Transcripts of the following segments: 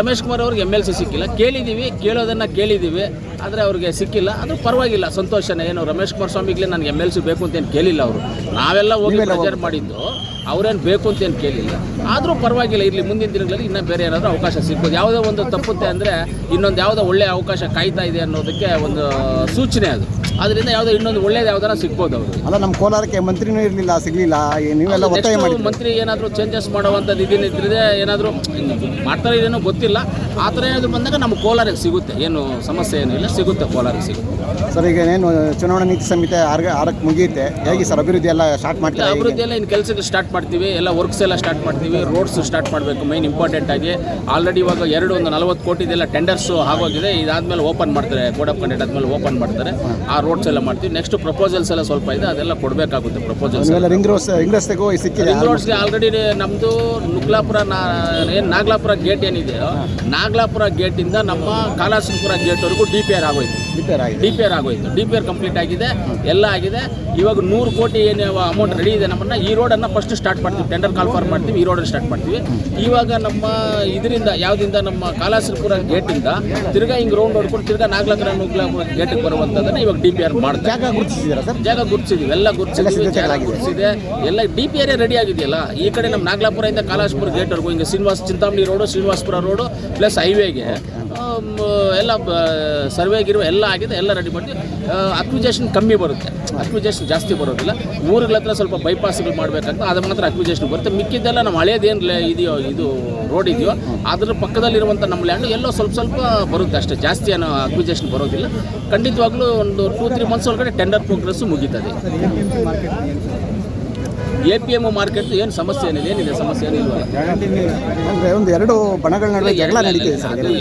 ರಮೇಶ್ ಕುಮಾರ್ ಅವ್ರಿಗೆ M L C ಸಿಕ್ಕಿಲ್ಲ. ಕೇಳಿದ್ದೀವಿ ಕೇಳೋದನ್ನ ಕೇಳಿದ್ದೀವಿ ಆದರೆ ಅವ್ರಿಗೆ ಸಿಕ್ಕಿಲ್ಲ. ಅದು ಪರವಾಗಿಲ್ಲ ಸಂತೋಷನೇ. ಏನು ರಮೇಶ್ ಕುಮಾರ್ ಸ್ವಾಮಿಗೆ ನನಗೆ ಎಂ ಎಲ್ ಸಿ ಬೇಕು ಅಂತೇನು ಕೇಳಿಲ್ಲ ಅವರು. ನಾವೆಲ್ಲ ಹೋಗಿ ಪ್ರಚಾರ ಮಾಡಿದ್ದು ಅವ್ರೇನು ಬೇಕು ಅಂತೇನು ಕೇಳಿಲ್ಲ. ಆದರೂ ಪರವಾಗಿಲ್ಲ ಇರಲಿ ಮುಂದಿನ ದಿನಗಳಲ್ಲಿ ಇನ್ನೂ ಬೇರೆ ಏನಾದರೂ ಅವಕಾಶ ಸಿಗ್ಬೋದು. ಯಾವುದೋ ಒಂದು ತಪ್ಪುತ್ತೆ ಅಂದರೆ ಇನ್ನೊಂದು ಯಾವುದೋ ಒಳ್ಳೆಯ ಅವಕಾಶ ಕಾಯ್ತಾ ಇದೆ ಅನ್ನೋದಕ್ಕೆ ಒಂದು ಸೂಚನೆ ಅದು. ಅದರಿಂದ ಯಾವುದೋ ಇನ್ನೊಂದು ಒಳ್ಳೇದು ಯಾವ್ದಾರ ಸಿಗ್ಬೋದು ಅವರು. ಅಲ್ಲ ನಮ್ಮ ಕೋಲಾರಕ್ಕೆ ಮಂತ್ರಿನೂ ಇರಲಿಲ್ಲ ಸಿಗಲಿಲ್ಲ. ನೀವೆಲ್ಲ ಒತ್ತಾಯ ಮಂತ್ರಿ ಏನಾದರೂ ಚೇಂಜಸ್ ಮಾಡುವಂಥದ್ದು ಇದೇನಿದ್ರೆ ಏನಾದರೂ ಮಾಡ್ತಾರೆ ಏನೋ ಗೊತ್ತಿಲ್ಲ. ಆ ಥರ ಏನಾದರೂ ಬಂದಾಗ ನಮ್ಮ ಕೋಲಾರಕ್ಕೆ ಸಿಗುತ್ತೆ. ಏನು ಸಮಸ್ಯೆ ಏನಿಲ್ಲ ಸಿಗುತ್ತೆ ಕೋಲಾರಕ್ಕೆ ಸಿಗುತ್ತೆ. ಸರ್ ಈಗ ಏನು ಚುನಾವಣಾ ನೀತಿ ಸಂಹಿತೆ ಆರ್ಗ ಆರಕ್ಕೆ ಮುಗಿಯುತ್ತೆ. ಹೇಗೆ ಸರ್ ಅಭಿವೃದ್ಧಿ ಎಲ್ಲ ಸ್ಟಾರ್ಟ್ ಮಾಡ್ತೀವಿ? ಅಭಿವೃದ್ಧಿ ಎಲ್ಲ ಇನ್ನು ಕೆಲಸಗಳು ಸ್ಟಾರ್ಟ್ ಮಾಡ್ತೀವಿ. ಎಲ್ಲ ವರ್ಕ್ಸ್ ಎಲ್ಲ ಸ್ಟಾರ್ಟ್ ಮಾಡ್ತೀವಿ. ರೋಡ್ಸ್ ಸ್ಟಾರ್ಟ್ ಮಾಡಬೇಕು ಮೈನ್ ಇಂಪಾರ್ಟೆಂಟ್ ಆಗಿ. ಆಲ್ರೆಡಿ ಇವಾಗ ಎರಡು ಒಂದು ನಲವತ್ತು ಕೋಟಿದೆಲ್ಲ ಟೆಂಡರ್ಸು ಆಗೋಗಿದೆ. ಇದಾದ್ಮೇಲೆ ಓಪನ್ ಮಾಡ್ತಾರೆ. ಕೋಡ್ ಆಫ್ ಕಂಡಕ್ಟ್ ಆದ್ಮೇಲೆ ಓಪನ್ ಮಾಡ್ತಾರೆ. ಆ ರೋಡ್ಸ್ ಎಲ್ಲ ಮಾಡ್ತೀವಿ. ನೆಕ್ಸ್ಟ್ ಪ್ರಪೋಸಲ್ಸ್ ಎಲ್ಲ ಸ್ವಲ್ಪ ಇದೆ ಅದೆಲ್ಲ ಕೊಡಬೇಕಾಗುತ್ತೆ ಪ್ರಪೋಸಲ್ಸ್ ರಿಂಗ್ ರೋಸ್ ರಿಂಗ್ ರಸ್ತೆಗೂ ಸಿಕ್ಕಿದೆ ರಿಂಗ್ ರೋಡ್ಸ್ಗೆ ಆಲ್ರೆಡಿ ನಮ್ಮದು ನುಗ್ಲಾಪುರ ನಾ ಏನು ನಾಗಲಾಪುರ ಗೇಟ್ ಏನಿದೆಯೋ ನಾಗಲಾಪುರ ಗೇಟಿಂದ ನಮ್ಮ ಕಾಲಾಸಿಂಗ್ಪುರ ಗೇಟ್ವರೆಗೂ ಡಿ ಪಿ ಆರ್ ಆಗೋಯ್ತು. ರಿಪೇರ್ ಆಗಿದೆ. ಡಿ ಪಿ ಆರ್ ಆಗೋಯ್ತು. ಡಿ ಪಿ ಆರ್ ಕಂಪ್ಲೀಟ್ ಆಗಿದೆ. ಎಲ್ಲ ಆಗಿದೆ. ಇವಾಗ ನೂರು ಕೋಟಿ ಏನು ಅಮೌಂಟ್ ರೆಡಿ ಇದೆ ನಮ್ಮನ್ನ ಈ ರೋಡನ್ನು ಫಸ್ಟ್ ಸ್ಟಾರ್ಟ್ ಮಾಡ್ತೀವಿ. ಟೆಂಡರ್ ಕಾಲ್ಫಾರ್ ಮಾಡ್ತೀವಿ ಈ ರೋಡನ್ನು ಸ್ಟಾರ್ಟ್ ಮಾಡ್ತೀವಿ. ಇವಾಗ ನಮ್ಮ ಇದರಿಂದ ಯಾವುದಿಂದ ನಮ್ಮ ಕಾಲಾಸನಪುರ ಗೇಟಿಂದ ತಿರ್ಗಾ ಹಿಂಗೆ ರೌಂಡ್ ಹೊಡ್ಕೊಂಡು ತಿರ್ಗಾ ನಾಗಲಾಪುರ ನುಗ್ಲಾಪುರ ಗೇಟಿಗೆ ಬರುವಂಥದ್ದನ್ನು ಇವಾಗ ಡಿ ಪಿ ಆರ್ ಮಾಡ್ತಾರೆ. ಜಾಗ ಗುರುತಿಸಿದ್ದೀರಾ ಸರ್? ಜಾಗ ಗುರ್ತಿಸಿದೀವಿ. ಎಲ್ಲ ಗುರ್ತಿಸಿದೀವಿ. ಜಾಗ ಸಿದ್ಧತೆಗಳಾಗಿದೆ. ಗುರ್ತಿಸಿದೆ. ಎಲ್ಲ ಡಿ ಪಿ ಆರ್ ರೆಡಿ ಆಗಿದೆಯಲ್ಲ? ಈ ಕಡೆ ನಮ್ಮ ನಾಗ್ಲಾಪುರದಿಂದ ಕಾಲಾಸಪುರ ಗೇಟ್ವರೆಗೂ ಹಿಂಗೆ Srinivasa Chintamani road Srinivasapura road plus ಹೈವೇಗೆ ಎಲ್ಲ ಸರ್ವೆ ಗಿರ್ವೆ ಎಲ್ಲ ಆಗಿದೆ, ಎಲ್ಲ ರೆಡಿ ಮಾಡಿ ಅಕ್ವಿಜೇಷನ್ ಕಮ್ಮಿ ಬರುತ್ತೆ. ಅಕ್ವಿಜೇಷನ್ ಜಾಸ್ತಿ ಬರೋದಿಲ್ಲ. ಊರುಗಳ ಹತ್ರ ಸ್ವಲ್ಪ ಬೈಪಾಸ್ಗಳು ಮಾಡಬೇಕಂತ ಅದು ಮಾತ್ರ ಅಕ್ವಿಜೇಷನ್ ಬರುತ್ತೆ. ಮಿಕ್ಕಿದ್ದೆಲ್ಲ ನಮ್ಮ ಹಳೇದೇನು ಇದೆಯೋ, ಇದು ರೋಡ್ ಇದೆಯೋ, ಅದ್ರ ಪಕ್ಕದಲ್ಲಿರುವಂಥ ನಮ್ಮ ಲ್ಯಾಂಡು ಎಲ್ಲೋ ಸ್ವಲ್ಪ ಸ್ವಲ್ಪ ಬರುತ್ತೆ ಅಷ್ಟೇ. ಜಾಸ್ತಿ ಏನೋ ಅಕ್ವಿಜೇಷನ್ ಬರೋದಿಲ್ಲ. ಖಂಡಿತವಾಗ್ಲೂ ಒಂದು ಟೂ ತ್ರೀ ಮಂತ್ಸ್ ಒಳಗಡೆ ಟೆಂಡರ್ ಪ್ರೋಗ್ರೆಸ್ಸು ಮುಗೀತದೆ. ಎ ಪಿ ಎಂ ಮಾರ್ಕೆಟ್ ಏನು ಸಮಸ್ಯೆ ಏನಿದೆ? ಏನಿದೆ ಸಮಸ್ಯೆ ಏನಿಲ್ವಲ್ಲ ಅಂದರೆ ಒಂದು ಎರಡು ಬಣಗಳ ನಡುವೆ ಜಗಳ ನಡೀತಿದೆ ಸರ್. ಅದು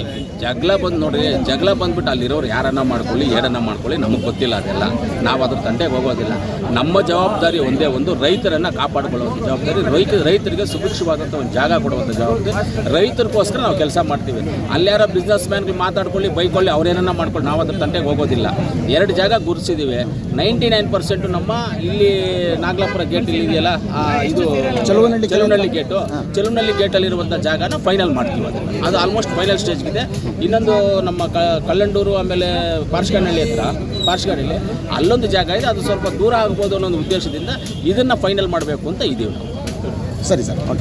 ಜಗಳ ಬಂದು ನೋಡ್ರಿ ಜಗಳ ಬಂದ್ಬಿಟ್ಟು ಅಲ್ಲಿರೋರು ಯಾರನ್ನ ಮಾಡ್ಕೊಳ್ಳಿ ಏನನ್ನ ಮಾಡ್ಕೊಳ್ಳಿ ನಮಗೆ ಗೊತ್ತಿಲ್ಲ ಅದೆಲ್ಲ. ನಾವು ಅದ್ರ ತಂಟೆಗೆ ಹೋಗೋದಿಲ್ಲ. ನಮ್ಮ ಜವಾಬ್ದಾರಿ ಒಂದೇ ಒಂದು ರೈತರನ್ನ ಕಾಪಾಡ್ಕೊಳ್ಳುವಂಥ ಜವಾಬ್ದಾರಿ ರೈತ ರೈತರಿಗೆ ಸುಭಿಕ್ಷವಾದಂಥ ಒಂದು ಜಾಗ ಕೊಡುವಂಥ ಜವಾಬ್ದಾರಿ ರೈತರಿಗೋಸ್ಕರ ನಾವು ಕೆಲಸ ಮಾಡ್ತೀವಿ. ಅಲ್ಯಾರ ಬಿಸ್ನೆಸ್ ಮ್ಯಾನ್ಗಳು ಮಾತಾಡ್ಕೊಳ್ಳಿ ಬೈಕೊಳ್ಳಿ ಅವ್ರೇನನ್ನ ಮಾಡ್ಕೊಳ್ಳಿ ನಾವು ಅದ್ರ ತಂಟೆಗೆ ಹೋಗೋದಿಲ್ಲ. ಎರಡು ಜಾಗ ಗುರ್ಸಿದೀವಿ. ನೈಂಟಿ ನೈನ್ ಪರ್ಸೆಂಟು ನಮ್ಮ ಇಲ್ಲಿ ನಾಗಲಾಪುರ ಗೇಟ್ ಇಲ್ಲಿ ಇದೆಯಲ್ಲ? ಇದು ಚಲುವನಹಳ್ಳಿ ಚಲುವನಹಳ್ಳಿ ಗೇಟು ಚಲುವನಹಳ್ಳಿ ಗೇಟಲ್ಲಿರುವಂಥ ಜಾಗನ ಫೈನಲ್ ಮಾಡ್ತೀವಿ ಅದನ್ನು. ಅದು ಆಲ್ಮೋಸ್ಟ್ ಫೈನಲ್ ಸ್ಟೇಜ್ಗಿದೆ ಇನ್ನೊಂದು ನಮ್ಮ ಕಲ್ಲಂಡೂರು ಆಮೇಲೆ ಪಾರ್ಶ್ಗನಹಳ್ಳಿ ಹತ್ರ ಪಾರ್ಶ್ಗನಹಳ್ಳಿ ಅಲ್ಲೊಂದು ಜಾಗ ಇದೆ. ಅದು ಸ್ವಲ್ಪ ದೂರ ಆಗ್ಬೋದು ಅನ್ನೋ ಒಂದು ಉದ್ದೇಶದಿಂದ ಇದನ್ನು ಫೈನಲ್ ಮಾಡಬೇಕು ಅಂತ ಇದ್ದೀವಿ ನಾವು. ಸರಿ ಸರ್ ಓಕೆ